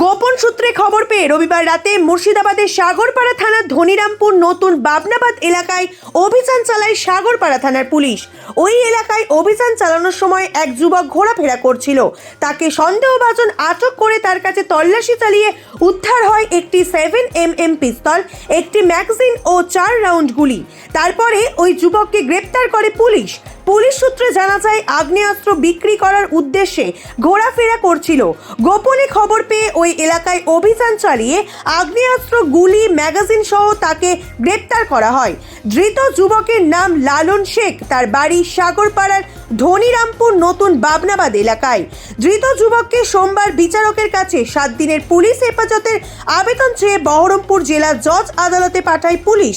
গোপন সূত্রে খবর পেয়ে রবিবার রাতে মুর্শিদাবাদের সাগরপাড়া থানার ধনিরামপুর নতুন বাবনাবাদ এলাকায় অভিযান চালায় সাগরপাড়া থানার পুলিশ। ওই এলাকায় অভিযান চালানোর সময় এক যুবক ঘোরাফেরা করছিল। তাকে সন্দেহভাজন আটক করে তার কাছে তল্লাশি চালিয়ে উদ্ধার হয় একটি সেভেন এম এম পিস্তল, একটি ম্যাগাজিন ও চার রাউন্ড গুলি। তারপরে ওই যুবককে গ্রেপ্তার করে পুলিশ। পুলিশ সূত্রে জানা যায়, আগ্নেয়াস্ত্র বিক্রি করার উদ্দেশ্যে ঘোরাফেরা করছিল। গোপনে খবর পেয়ে ওই এলাকায় অভিযান চালিয়ে আগ্নেয়াস্ত্র, গুলি, ম্যাগাজিন সহ তাকে গ্রেপ্তার করা হয়। ধৃত যুবকের নাম লালন শেখ, তার বাড়ি সাগরপাড়ার ধনিরামপুর নতুন বাবনাবাদ এলাকায়। ধৃত যুবককে সোমবার বিচারকের কাছে সাত দিনের পুলিশ হেফাজতের আবেদন চেয়ে বহরমপুর জেলা জজ আদালতে পাঠায় পুলিশ।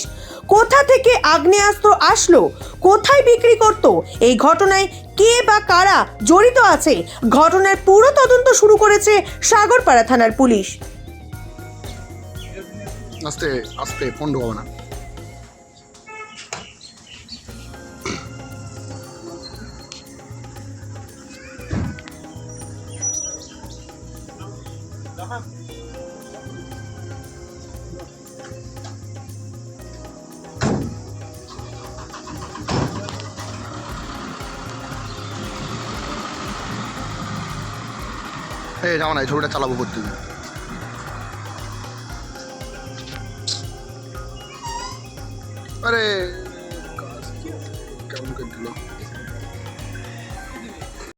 কোথা থেকে আগ্নেয়াস্ত্র আসলো? কোথায় বিক্রি করত? এই ঘটনায় কে বা কারা জড়িত আছে? ঘটনার পুরো তদন্ত শুরু করেছে সাগরপাড়া থানার পুলিশ। আস্তে আস্তে, ফোন ঢোকাবো না। এই যাও না এই ছবিটা চালাবো করতে আরে কেমন করে দিল?